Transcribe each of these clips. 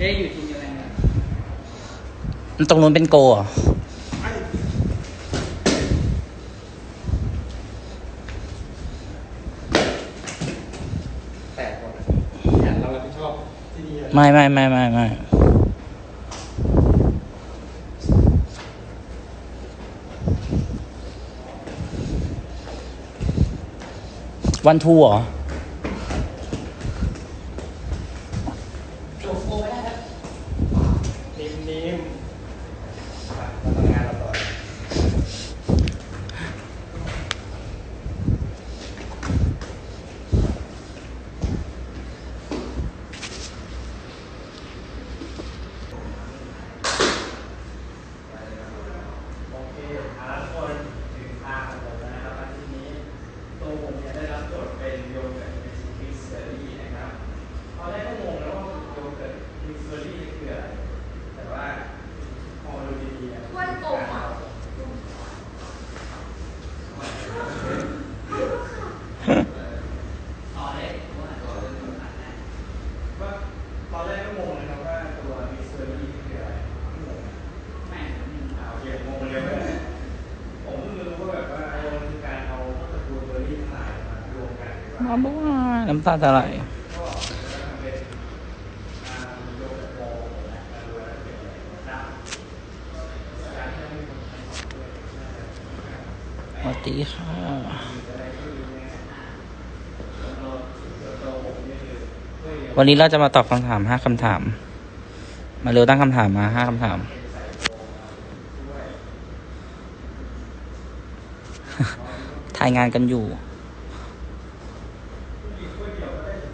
เอ๊ะอยู่ทีมอะไรเนี่ยตรงนู้นเป็นโกเหรอแต่ก่อนแผนเรารับผิดชอบที่นี่เลยไม่ไม่ไม่ไม่ไม่วันทูเหรอ โจโกไม่ได้ครับ นิ่มนิ่มมาทำงานเราต่อ โอเคครับทุกคนถึงทางของผมแล้วนะครับอาทิตย์นี้ตัวผมเนี่ยได้รับโจทย์เป็นโยเกิร์ตเมซิฟิสเซอรี่นะครับตอนแรกก็งงแล้วว่าโยเกิร์ตมิสเซอรี่คืออะไรแต่ว่าพอมาดูดีๆเนี่ย ถ้วยกลมอะ ต่อเลยว่าต่อเลยว่าตอนแรกก็งงนะครับว่าตัวมิสเซอรี่คืออะไรงงไม่อ่าโอเคงงเลยว่าผมเพิ่งรู้ว่าแบบว่ามันคือการเอาพวกตระกูลเบอร์รี่ทั้งหลายมารวมกันดีกว่า มาบ้าน้ำตาจะไหล ก็จะทำเป็นอ่าโยเกิร์ตโมนะมาดูแล้วเป็นอะไรนะครับการที่เรามีค นใช้ของด้วยน่าจะสวัสดีค่ะวันนี้เราจะมาตอบคำถามห้าคำถาม มาเร็วตั้งคำถามมาห้าคำถามถ่ายงานกันอยู่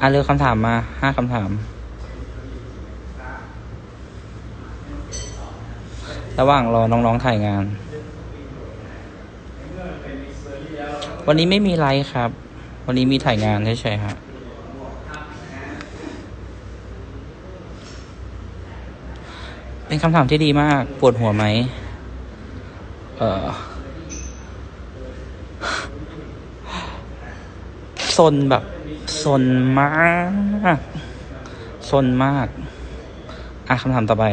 อะเร็วคำถามมาห้าคำถาม ระหว่างรอน้องๆถ่ายงาน วันนี้ไม่มีไลฟ์ครับ วันนี้มีถ่ายงานเฉยๆฮะเป็นคำถามที่ดีมาก ปวดหัวไหม เออซนแบบ ซนมากซนมาก อะคำถามต่อไป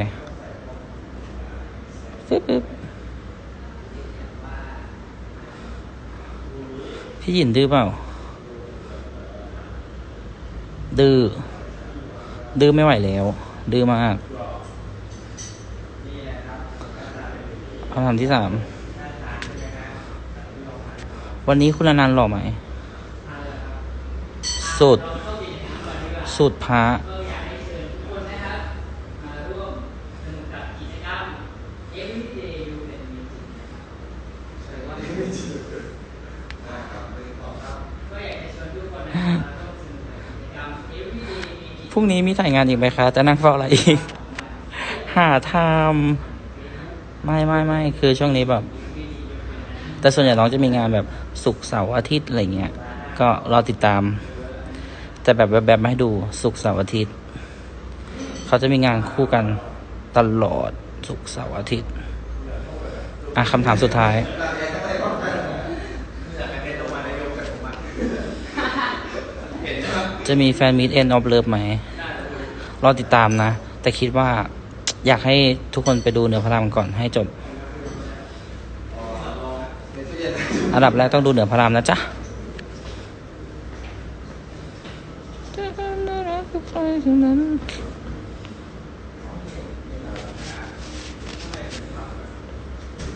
ปึ๊บปึ๊บพี่หยินดื้อเปล่า ดื้อ ดื้อไม่ไหวแล้ว ดื้อมากคำถามที่สาม วันนี้คุณอนันต์หล่อไหม สุด สุดพระมาร่วมสนุกกับกิจกรรม Everyday You and Me หรือว่าก็อยากจะชวนทุกคนนะครับมาร่วมสนุกกับกิจกรรม Everyday Me พรุ่งนี้มีถ่ายงานอีกไหมคะ จะนั่งเฝ้าอะไรอีก หาทำไม่ไม่ไม่คือช่วงนี้แบบ แต่ส่วนใหญ่น้องจะมีงานแบบศุกร์เสาร์อาทิตย์อะไรเงี้ย ก็รอติดตาม แต่แบบแบบแบบม่ให้ดูศุกเสาร์อาทิตย์ เขาจะมีงานคู่กันตลอดศุกเสาร์อาทิตย์ อะคำถามสุดท้าย จะมีแฟนมิตเอ็นออฟเลิฟไหม รอติดตามนะ แต่คิดว่าอยากให้ทุกคนไปดูเหนือพระรามก่อนให้จบ อันดับแรกต้องดูเหนือพระรามนะจ๊ะ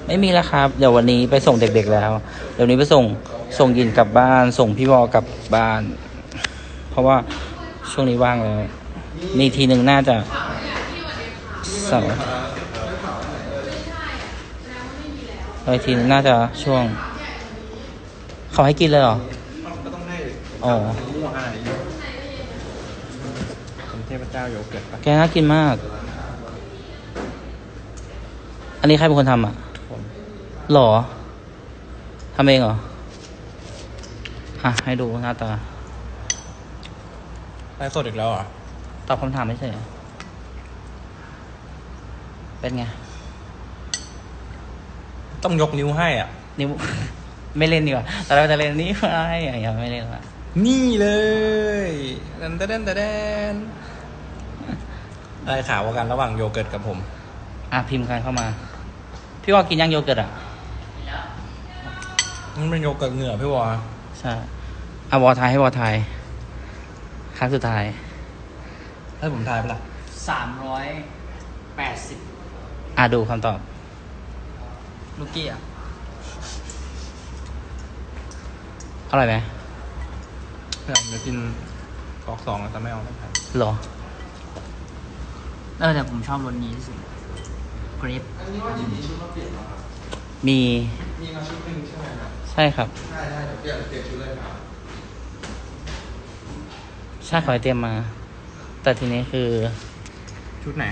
ไม่มีแล้วครับ เดี๋ยววันนี้ไปส่งเด็กๆแล้ว เดี๋ยวนี้ไปส่งส่งยินกลับบ้าน ส่งพี่วอกลับบ้าน เพราะว่าช่วงนี้ว่างแล้วมีทีหนึ่งน่าจะสาร์อีกทีหนึงน่าจะช่วง เขาให้กินเลยเหรอ อ๋อ เป็นเทพเจ้าโยเกิร์ตปะแกน่ากินมาก อันนี้ใครเป็นคนทำอะผมหรอทำเองเหรออะให้ดูหน้าตาไลฟ์สดอีกแล้วเหรอตอบคำถามไม่ใช่เหรอเป็นไง ต้องยกนิ้วให้อะ นิ้ว ไม่เล่นดีกว่าแต่เราจะเล่นนี่ไม่อย่างเงี้ยไม่เล่นละ นี่เลยดันเดนเดนเดน อะไรขาวกว่ากันระหว่างโยเกิร์ตกับผม อะพิมพ์กันเข้ามา พี่ว่ากินยังโยเกิร์ตอะ มันเป็นโยเกิร์ตเหงื่อพี่วอใช่อะวอทายให้วอทายครั้งสุดท้ายให้ผมทายไปะละสามร้อยแปดสิบอะดูคำตอบ ลูกกี้อะ อร่อยไหมอยากจะกินกอกสองแต่ไม่เอาไม่ทานหรอ เออแต่ผมชอบรสนี้ที่สุดเกรปมี มีมาชุดหนึ่งใช่ไหมครับใช่ครับ ใช่ใช่เดี๋ยวเปลี่ยนเปลี่ยนชุดเลยครับใช่ขอให้เตรียมมา แต่ทีนี้คือ ชุดไหน